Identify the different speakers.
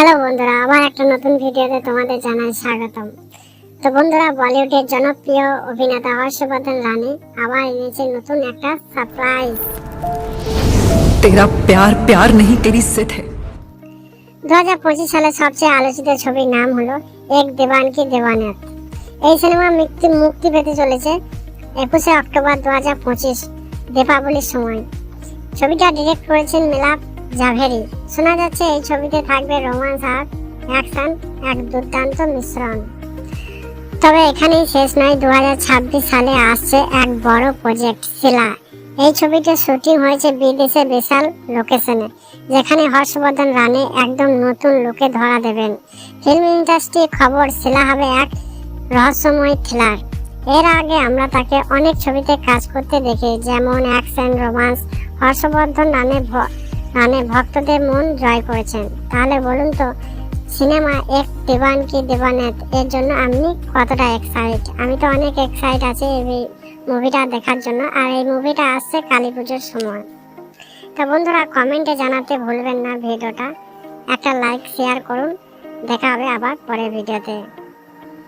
Speaker 1: Hello বন্ধুরা আবার একটা নতুন ভিডিওতে তোমাদের জানাই স্বাগতম। তো বন্ধুরা বলিউডের জনপ্রিয় অভিনেতা হর্ষবর্ধন রানী আবার এনেছে নতুন একটা সারপ্রাইজ
Speaker 2: তেরা প্যার প্যার নেহি তেরি সেট হে
Speaker 1: দু হাজার পঁচিশ সালে সবচেয়ে আলোচিত ছবির নাম হলো এক দেবান কি দেবানের এই সিনেমা মুক্তি মুক্তি পেতে চলেছে একুশে অক্টোবর দু হাজার পঁচিশ দীপাবলির সময়। ছবিটা ডিরেক্ট করেছেন মিলাপ জাভেরি। শোনা যাচ্ছে এই ছবিতে থাকবে রোমান্স আর অ্যাকশন, এক দুর্দান্ত মিশ্রণ। তবে এখানেই শেষ নয় দু সালে আসছে এক বড় প্রজেক্ট, শিলা। এই ছবিতে শুটিং হয়েছে বিদেশে বিশাল লোকেশনে, যেখানে হর্ষবর্ধন রানে একদম নতুন লোকে ধরা দেবেন। ফিল্ম ইন্ডাস্ট্রি খবর, শিলা হবে এক রহস্যময় থ্রিলার। এর আগে আমরা তাকে অনেক ছবিতে কাজ করতে দেখি, যেমন অ্যাকশন, রোমান্স। হর্ষবর্ধন রানে রানে ভক্তদের মন জয় করেছেন। তাহলে বলুন তো, সিনেমা এক দেবান কি দেবানেত এর জন্য আপনি কতটা এক্সাইট আমি তো অনেক এক্সাইট আছি এই মুভিটা দেখার জন্য, আর এই মুভিটা আসছে কালী পুজোর সময়। তো বন্ধুরা কমেন্টে জানাতে ভুলবেন না ভিডিওটা। একটা লাইক শেয়ার করুন। দেখা হবে আবার পরের ভিডিওতে।